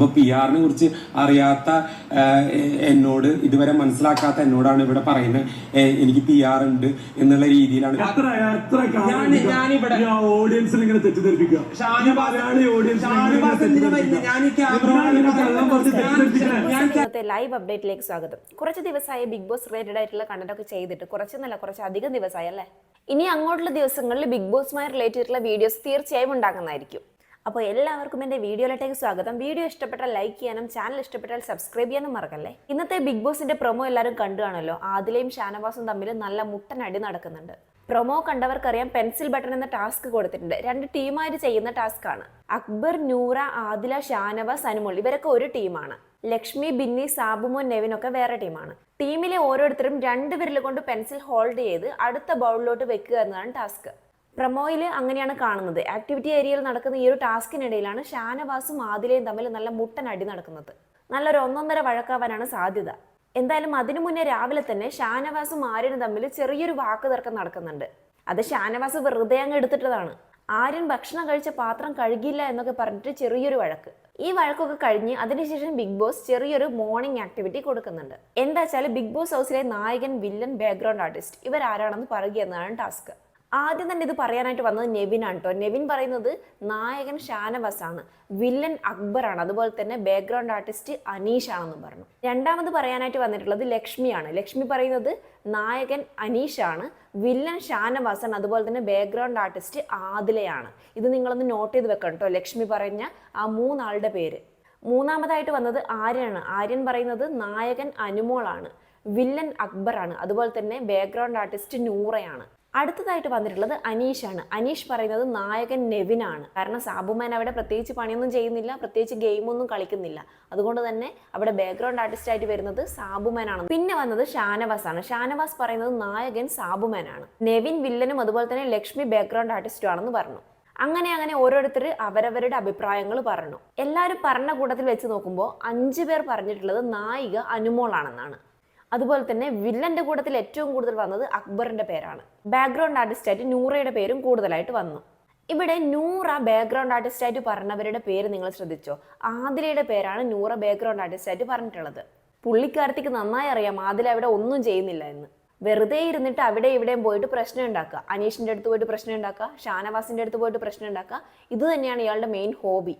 അപ്പോൾ പി ആറിനെ കുറിച്ച് അറിയാത്ത എന്നോട് ഇതുവരെ മനസ്സിലാക്കാത്ത എന്നോടാണ് ഇവിടെ പറയുന്നത്. എനിക്ക് പി ആർ ഉണ്ട് എന്നുള്ള രീതിയിലാണ്. ഓഡിയൻസിനെ ഇങ്ങനെ തെറ്റിദ്ധരിപ്പിക്കുക. ലൈവ് അപ്ഡേറ്റിലേക്ക് സ്വാഗതം. കുറച്ച് ദിവസമായി ബിഗ് ബോസ് റിലേറ്റഡ് ആയിട്ടുള്ള കണ്ടന്റ് ഒക്കെ ചെയ്തിട്ട് കുറച്ചൊന്നല്ല കുറച്ച് അധികം ദിവസമായി അല്ലേ? ഇനി അങ്ങോട്ടുള്ള ദിവസങ്ങളിൽ ബിഗ് ബോസുമായി റിലേറ്റ് ചെയ്തിട്ടുള്ള വീഡിയോസ് തീർച്ചയായും ഉണ്ടാക്കുന്നതായിരിക്കും അപ്പോൾ എല്ലാവർക്കും എന്റെ വീഡിയോയിലേക്ക് സ്വാഗതം. വീഡിയോ ഇഷ്ടപ്പെട്ടാൽ ലൈക്ക് ചെയ്യാനും ചാനൽ ഇഷ്ടപ്പെട്ടാൽ സബ്സ്ക്രൈബ് ചെയ്യാനും മറക്കല്ലേ? ഇന്നത്തെ ബിഗ് ബോസിന്റെ പ്രൊമോ എല്ലാവരും കണ്ടു കാണുമല്ലോ ആദിലയും ഷാനവാസും തമ്മിൽ നല്ല മുട്ടനടി നടക്കുന്നുണ്ട്. പ്രൊമോ കണ്ടവർക്കറിയാം പെൻസിൽ ബട്ടൺ എന്ന ടാസ്ക് കൊടുത്തിട്ടുണ്ട്. രണ്ട് ടീമായിട്ട് ചെയ്യുന്ന ടാസ്ക് ആണ്. അക്ബർ നൂറ ആദില ഷാനവാസ് അനുമോൾ ഇവരൊക്കെ ഒരു ടീമാണ് ലക്ഷ്മി ബിന്നി സാബുമോൻ നെവിനൊക്കെ വേറെ ടീമാണ് ടീമിലെ ഓരോരുത്തരും രണ്ട് വിരൽ കൊണ്ട് പെൻസിൽ ഹോൾഡ് ചെയ്ത് അടുത്ത ബൗളിലോട്ട് വെക്കുക എന്നതാണ് ടാസ്ക് പ്രൊമോയിൽ അങ്ങനെയാണ് കാണുന്നത്. ആക്ടിവിറ്റി ഏരിയയിൽ നടക്കുന്ന ഈ ഒരു ടാസ്കിനിടയിലാണ് ഷാനവാസും ആദിലയും തമ്മിൽ നല്ല മുട്ടൻ അടി നടക്കുന്നത്. നല്ലൊരു ഒന്നൊന്നര വഴക്കാവാനാണ് സാധ്യത. എന്തായാലും അതിനു മുന്നേ രാവിലെ തന്നെ ഷാനവാസും ആര്യനും തമ്മിൽ ചെറിയൊരു വാക്ക് തർക്കം നടക്കുന്നുണ്ട്. അത് ഷാനവാസ് വെറുതെ അങ്ങ് എടുത്തിട്ടതാണ്. ആര്യൻ ഭക്ഷണം കഴിച്ച പാത്രം കഴുകിയില്ല എന്നൊക്കെ പറഞ്ഞിട്ട് ചെറിയൊരു വഴക്ക്. ഈ വഴക്കൊക്കെ കഴിഞ്ഞ് അതിനുശേഷം ബിഗ് ബോസ് ചെറിയൊരു മോർണിംഗ് ആക്ടിവിറ്റി കൊടുക്കുന്നുണ്ട്. എന്താ വെച്ചാൽ ബിഗ് ബോസ് ഹൗസിലെ നായകൻ വില്ലൻ ബാക്ക്ഗ്രൗണ്ട് ആർട്ടിസ്റ്റ് ഇവരാരാണെന്ന് പറയുക എന്നതാണ് ടാസ്ക്. ആദ്യം തന്നെ ഇത് പറയാനായിട്ട് വന്നത് നെവിനാണ് കേട്ടോ നെവിൻ പറയുന്നത് നായകൻ ഷാനവാസ് ആണ് വില്ലൻ അക്ബറാണ് അതുപോലെ തന്നെ ബാക്ക്ഗ്രൗണ്ട് ആർട്ടിസ്റ്റ് അനീഷ് ആണെന്ന് പറഞ്ഞു. രണ്ടാമത് പറയാനായിട്ട് വന്നിട്ടുള്ളത് ലക്ഷ്മിയാണ് ലക്ഷ്മി പറയുന്നത് നായകൻ അനീഷ് ആണ്. വില്ലൻ ഷാനവാസൻ അതുപോലെ തന്നെ ബാക്ക്ഗ്രൗണ്ട് ആർട്ടിസ്റ്റ് ആദിലയാണ്. ഇത് നിങ്ങളൊന്ന് നോട്ട് ചെയ്ത് വെക്കണം കേട്ടോ ലക്ഷ്മി പറഞ്ഞ ആ മൂന്നാളുടെ പേര്. മൂന്നാമതായിട്ട് വന്നത് ആര്യനാണ്. ആര്യൻ പറയുന്നത് നായകൻ അനുമോളാണ് വില്ലൻ അക്ബറാണ് അതുപോലെ തന്നെ ബാക്ക്ഗ്രൗണ്ട് ആർട്ടിസ്റ്റ് നൂറയാണ്. അടുത്തതായിട്ട് വന്നിട്ടുള്ളത് അനീഷാണ്. അനീഷ് പറയുന്നത് നായകൻ നെവിനാണ്. കാരണം സാബുമാൻ അവിടെ പ്രത്യേകിച്ച് പണിയൊന്നും ചെയ്യുന്നില്ല പ്രത്യേകിച്ച് ഗെയിമൊന്നും കളിക്കുന്നില്ല. അതുകൊണ്ട് തന്നെ അവിടെ ബാക്ക്ഗ്രൗണ്ട് ആർട്ടിസ്റ്റ് ആയിട്ട് വരുന്നത് സാബുമാനാണ്. പിന്നെ വന്നത് ഷാനവാസ് ആണ് ഷാനവാസ് പറയുന്നത് നായകൻ സാബുമാനാണ്. നെവിൻ വില്ലനും അതുപോലെ തന്നെ ലക്ഷ്മി ബാക്ക്ഗ്രൗണ്ട് ആർട്ടിസ്റ്റും ആണെന്ന് പറഞ്ഞു. അങ്ങനെ അങ്ങനെ ഓരോരുത്തർ അവരവരുടെ അഭിപ്രായങ്ങൾ പറഞ്ഞു. എല്ലാവരും പറഞ്ഞ കൂട്ടത്തിൽ വെച്ച് നോക്കുമ്പോൾ അഞ്ചു പേർ പറഞ്ഞിട്ടുള്ളത് നായിക അനുമോളാണെന്നാണ്. അതുപോലെ തന്നെ വില്ലന്റെ കൂട്ടത്തിൽ ഏറ്റവും കൂടുതൽ വന്നത് അക്ബറിന്റെ പേരാണ്. ബാക്ക്ഗ്രൗണ്ട് ആർട്ടിസ്റ്റായിട്ട് നൂറയുടെ പേരും കൂടുതലായിട്ട് വന്നു. ഇവിടെ നൂറ ബാക്ക്ഗ്രൗണ്ട് ആർട്ടിസ്റ്റായിട്ട് പറഞ്ഞവരുടെ പേര് നിങ്ങൾ ശ്രദ്ധിച്ചോ? ആദിലയുടെ പേരാണ് നൂറ ബാക്ക്ഗ്രൗണ്ട് ആർട്ടിസ്റ്റായിട്ട് പറഞ്ഞിട്ടുള്ളത്. പുള്ളിക്കാർത്തിക്ക് നന്നായി അറിയാം ആദില അവിടെ ഒന്നും ചെയ്യുന്നില്ല എന്ന്. വെറുതെ ഇരുന്നിട്ട് അവിടെ ഇവിടെയും പോയിട്ട് പ്രശ്നം ഉണ്ടാക്കുക. അനീഷിന്റെ അടുത്ത് പോയിട്ട് പ്രശ്നം ഉണ്ടാക്കുക. ഷാനവാസിന്റെ അടുത്ത് പോയിട്ട് പ്രശ്നം ഉണ്ടാക്കുക. ഇത് തന്നെയാണ് ഇയാളുടെ മെയിൻ ഹോബി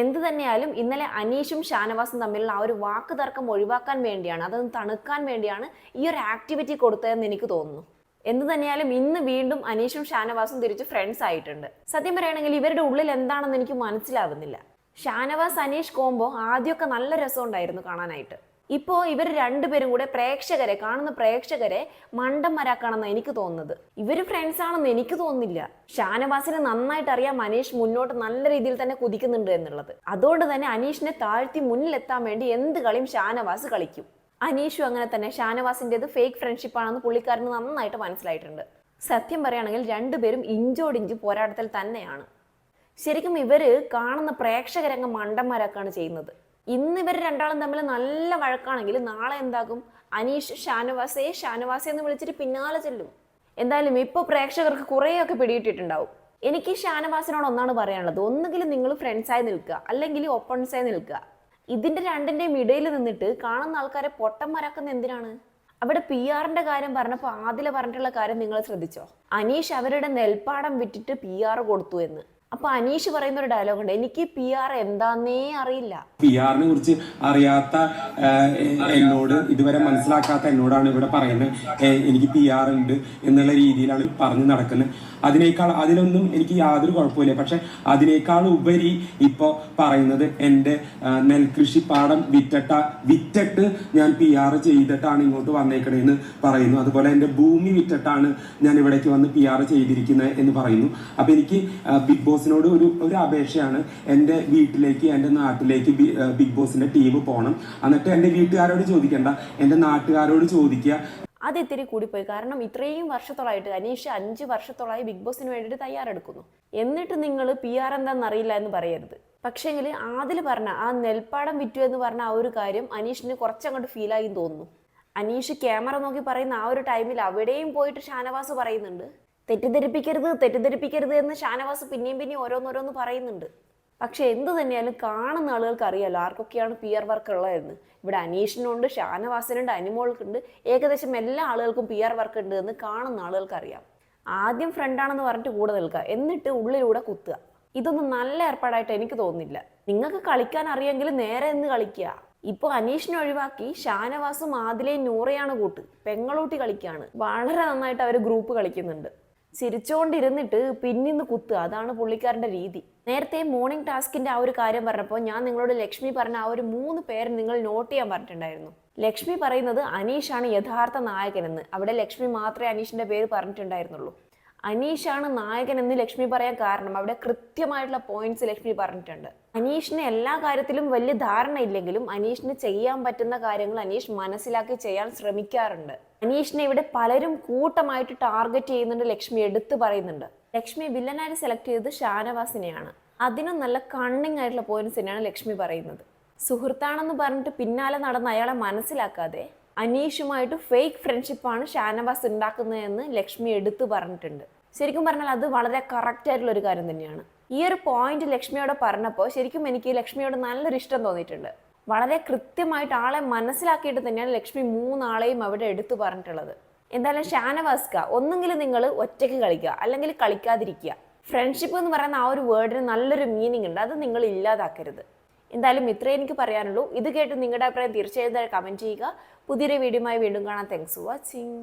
എന്ത് തന്നെയായാലും ഇന്നലെ അനീഷും ഷാനവാസും തമ്മിലുള്ള ആ ഒരു വാക്ക് തർക്കം ഒഴിവാക്കാൻ വേണ്ടിയാണ് അതൊന്ന് തണുക്കാൻ വേണ്ടിയാണ് ഈ ഒരു ആക്ടിവിറ്റി കൊടുത്തതെന്ന് എനിക്ക് തോന്നുന്നു. എന്ത് തന്നെയായാലും ഇന്ന് വീണ്ടും അനീഷും ഷാനവാസും തിരിച്ച് ഫ്രണ്ട്സ് ആയിട്ടുണ്ട്. സത്യം പറയുകയാണെങ്കിൽ ഇവരുടെ ഉള്ളിൽ എന്താണെന്ന് എനിക്ക് മനസ്സിലാവുന്നില്ല. ഷാനവാസ് അനീഷ് കോംബോ ആദ്യമൊക്കെ നല്ല രസമുണ്ടായിരുന്നു കാണാനായിട്ട്. ഇപ്പോൾ ഇവർ രണ്ടുപേരും കൂടെ പ്രേക്ഷകരെ കാണുന്ന പ്രേക്ഷകരെ മണ്ടന്മാരാക്കാണെന്ന് എനിക്ക് തോന്നുന്നത്. ഇവർ ഫ്രണ്ട്സ് ആണെന്ന് എനിക്ക് തോന്നുന്നില്ല. ഷാനവാസിനെ നന്നായിട്ട് അറിയാം അനീഷ് മുന്നോട്ട് നല്ല രീതിയിൽ തന്നെ കുതിക്കുന്നുണ്ട് എന്നുള്ളത്. അതുകൊണ്ട് തന്നെ അനീഷിനെ താഴ്ത്തി മുന്നിലെത്താൻ വേണ്ടി എന്ത് കളിയും ഷാനവാസ് കളിക്കും. അനീഷും അങ്ങനെ തന്നെ ഷാനവാസിന്റെത് ഫേക്ക് ഫ്രണ്ട്ഷിപ്പ് ആണെന്ന് പുള്ളിക്കാരന് നന്നായിട്ട് മനസ്സിലായിട്ടുണ്ട്. സത്യം പറയുകയാണെങ്കിൽ രണ്ടുപേരും ഇഞ്ചോടിഞ്ച് പോരാട്ടത്തിൽ തന്നെയാണ്. ശരിക്കും ഇവർ കാണുന്ന പ്രേക്ഷകരംഗം മണ്ടന്മാരാക്കാണ് ചെയ്യുന്നത്. ഇന്ന് ഇവർ രണ്ടാളും തമ്മിൽ നല്ല വഴക്കാണെങ്കിൽ നാളെ എന്താകും? അനീഷ് ഷാനവാസേ ഷാനവാസെ എന്ന് വിളിച്ചിട്ട് പിന്നാലെ ചെല്ലും. എന്തായാലും ഇപ്പോൾ പ്രേക്ഷകർക്ക് കുറേയൊക്കെ പിടിയിട്ടിട്ടുണ്ടാവും എനിക്ക് ഷാനവാസിനോട് ഒന്നാണ് പറയാനുള്ളത്. ഒന്നുകിൽ നിങ്ങൾ ഫ്രണ്ട്സായി നിൽക്കുക അല്ലെങ്കിൽ ഒപ്പൺസായി നിൽക്കുക. ഇതിന്റെ രണ്ടിന്റെയും ഇടയിൽ നിന്നിട്ട് കാണുന്ന ആൾക്കാരെ പൊട്ടന്മാരാക്കുന്ന എന്തിനാണ്? അവിടെ പി ആറിന്റെ കാര്യം പറഞ്ഞപ്പോൾ ആദില പറഞ്ഞിട്ടുള്ള കാര്യം നിങ്ങൾ ശ്രദ്ധിച്ചോ? അനീഷ് അവരുടെ നെൽപ്പാടം വിറ്റിട്ട് പി ആർ കൊടുത്തു എന്ന്. അപ്പൊ അനീഷ് പറയുന്ന ഒരു ഡയലോഗ് ഉണ്ട്. എനിക്ക് പി ആർ എന്താന്നേ അറിയില്ല. പി ആറിനെ കുറിച്ച് അറിയാത്ത എന്നോട് ഇതുവരെ മനസ്സിലാക്കാത്ത എന്നോടാണ് ഇവിടെ പറയുന്നത്. എനിക്ക് പി ആർ ഉണ്ട് എന്നുള്ള രീതിയിലാണ് പറഞ്ഞു നടക്കുന്നത്. അതിനേക്കാൾ അതിലൊന്നും എനിക്ക് യാതൊരു കുഴപ്പമില്ല പക്ഷെ അതിനേക്കാൾ ഉപരി ഇപ്പോൾ പറയുന്നത് എന്റെ നെൽകൃഷി പാടം വിറ്റട്ട വിറ്റിട്ട് ഞാൻ പി ആർ ചെയ്തിട്ടാണ് ഇങ്ങോട്ട് വന്നേക്കണേന്ന് പറയുന്നു. അതുപോലെ എന്റെ ഭൂമി വിറ്റിട്ടാണ് ഞാൻ ഇവിടേക്ക് വന്ന് പി ആർ ചെയ്തിരിക്കുന്നത് എന്ന് പറയുന്നു. അപ്പൊ എനിക്ക് ബിഗ് ബിഗ് ബോസിനോട് ഒരു ഒരു അപേക്ഷയാണ് എന്റെ വീട്ടിലേക്ക് എന്റെ നാട്ടിലേക്ക് ബിഗ് ബോസിന്റെ ടീം പോകണം. എന്നിട്ട് എന്റെ വീട്ടുകാരോട് ചോദിക്കണ്ട. എന്റെ നാട്ടുകാരോട് ചോദിക്കുക. അത് ഇത്തിരി കൂടിപ്പോയി. കാരണം ഇത്രയും വർഷത്തോളായിട്ട് അനീഷ് അഞ്ച് വർഷത്തോളായി ബിഗ് ബോസിന് വേണ്ടിയിട്ട് തയ്യാറെടുക്കുന്നു. എന്നിട്ട് നിങ്ങൾ പി ആർ എന്താണെന്ന് അറിയില്ല എന്ന് പറയരുത്. പക്ഷേങ്കിൽ ആദിൽ പറഞ്ഞ ആ നെൽപ്പാടം വിറ്റു എന്ന് പറഞ്ഞ ആ ഒരു കാര്യം അനീഷിന് കുറച്ചങ്ങോട്ട് ഫീലായി തോന്നുന്നു. അനീഷ് ക്യാമറ നോക്കി പറയുന്ന ആ ഒരു ടൈമിൽ അവിടെയും പോയിട്ട് ഷാനവാസ് പറയുന്നുണ്ട്. തെറ്റിദ്ധരിപ്പിക്കരുത് തെറ്റിദ്ധരിപ്പിക്കരുത് എന്ന് ഷാനവാസ് പിന്നെയും പിന്നെയും ഓരോന്നോരോന്ന് പറയുന്നുണ്ട്. പക്ഷെ എന്ത് തന്നെയാലും കാണുന്ന ആളുകൾക്ക് അറിയാലോ ആർക്കൊക്കെയാണ് പിയർ വർക്ക് ഉള്ളതെന്ന് ഇവിടെ അനീഷിനുണ്ട് ഷാനവാസിനുണ്ട് അനിമോൾക്കുണ്ട് ഏകദേശം എല്ലാ ആളുകൾക്കും പിയർ വർക്ക് ഉണ്ട് എന്ന് കാണുന്ന ആളുകൾക്ക് അറിയാം. ആദ്യം ഫ്രണ്ടാണെന്ന് പറഞ്ഞിട്ട് കൂടെ നിൽക്കുക എന്നിട്ട് ഉള്ളിലൂടെ കുത്തുക. ഇതൊന്നും നല്ല ഏർപ്പാടായിട്ട് എനിക്ക് തോന്നുന്നില്ല. നിങ്ങൾക്ക് കളിക്കാൻ അറിയെങ്കിൽ നേരെ നിന്ന് കളിക്കുക. ഇപ്പോൾ അനീഷിനെ ഒഴിവാക്കി ഷാനവാസും ആദിലെയും നൂറയാണ് കൂട്ട്. പെങ്ങളൂട്ടി കളിക്കുകയാണ് വളരെ നന്നായിട്ട് അവർ ഗ്രൂപ്പ് കളിക്കുന്നുണ്ട്. ചിരിച്ചുകൊണ്ടിരുന്നിട്ട് പിന്നിന്ന് കുത്തുക അതാണ് പുള്ളിക്കാരന്റെ രീതി. നേരത്തെ മോർണിംഗ് ടാസ്കിന്റെ ആ ഒരു കാര്യം പറഞ്ഞപ്പോൾ ഞാൻ നിങ്ങളോട് ലക്ഷ്മി പറഞ്ഞ ആ ഒരു മൂന്ന് പേര് നിങ്ങൾ നോട്ട് ചെയ്യാൻ പറഞ്ഞിട്ടുണ്ടായിരുന്നു. ലക്ഷ്മി പറയുന്നത് അനീഷാണ് യഥാർത്ഥ നായകനെന്ന്. അവിടെ ലക്ഷ്മി മാത്രമേ അനീഷിന്റെ പേര് പറഞ്ഞിട്ടുണ്ടായിരുന്നുള്ളൂ. അനീഷാണ് നായകൻ എന്ന് ലക്ഷ്മി പറയാൻ കാരണം. അവിടെ കൃത്യമായിട്ടുള്ള പോയിന്റ്സ് ലക്ഷ്മി പറഞ്ഞിട്ടുണ്ട്. അനീഷിന് എല്ലാ കാര്യത്തിലും വലിയ ധാരണ ഇല്ലെങ്കിലും അനീഷിന് ചെയ്യാൻ പറ്റുന്ന കാര്യങ്ങൾ അനീഷ് മനസ്സിലാക്കി ചെയ്യാൻ ശ്രമിക്കാറുണ്ട്. അനീഷിനെ ഇവിടെ പലരും കൂട്ടമായിട്ട് ടാർഗറ്റ് ചെയ്യുന്നുണ്ട് ലക്ഷ്മി എടുത്തു പറയുന്നുണ്ട്. ലക്ഷ്മി വില്ലനായി സെലക്ട് ചെയ്തത് ഷാനവാസിനെയാണ്. അതിനും നല്ല കണ്ണിങ് ആയിട്ടുള്ള പോയിന്റ്സ് തന്നെയാണ് ലക്ഷ്മി പറയുന്നത്. സുഹൃത്താണെന്ന് പറഞ്ഞിട്ട് പിന്നാലെ നടന്ന് അയാളെ മനസ്സിലാക്കാതെ അനീഷുമായിട്ട് ഫേക്ക് ഫ്രണ്ട്ഷിപ്പാണ് ഷാനവാസ് ഉണ്ടാക്കുന്നതെന്ന് ലക്ഷ്മി എടുത്തു പറഞ്ഞിട്ടുണ്ട്. ശരിക്കും പറഞ്ഞാൽ അത് വളരെ കറക്റ്റ് ആയിട്ടുള്ള ഒരു കാര്യം തന്നെയാണ്. ഈ ഒരു പോയിന്റ് ലക്ഷ്മിയോട് പറഞ്ഞപ്പോൾ ശരിക്കും എനിക്ക് ലക്ഷ്മിയോട് നല്ലൊരു ഇഷ്ടം തോന്നിയിട്ടുണ്ട്. വളരെ കൃത്യമായിട്ട് ആളെ മനസ്സിലാക്കിയിട്ട് തന്നെയാണ് ലക്ഷ്മി മൂന്നാളെയും അവിടെ എടുത്തു പറഞ്ഞിട്ടുള്ളത്. എന്തായാലും ഷാനവാസ്ക ഒന്നെങ്കിലും നിങ്ങൾ ഒറ്റയ്ക്ക് കളിക്കുക അല്ലെങ്കിൽ കളിക്കാതിരിക്കുക. ഫ്രണ്ട്ഷിപ്പ് എന്ന് പറയുന്ന ആ ഒരു വേർഡിന് നല്ലൊരു മീനിങ് ഉണ്ട്. അത് നിങ്ങൾ ഇല്ലാതാക്കരുത്. എന്തായാലും ഇത്രേ എനിക്ക് പറയാനുള്ളൂ. ഇത് കേട്ട് നിങ്ങളുടെ അഭിപ്രായം തീർച്ചയായും കമന്റ് ചെയ്യുക. പുതിയൊരു വീഡിയോയുമായി വീണ്ടും കാണാം. Thanks for watching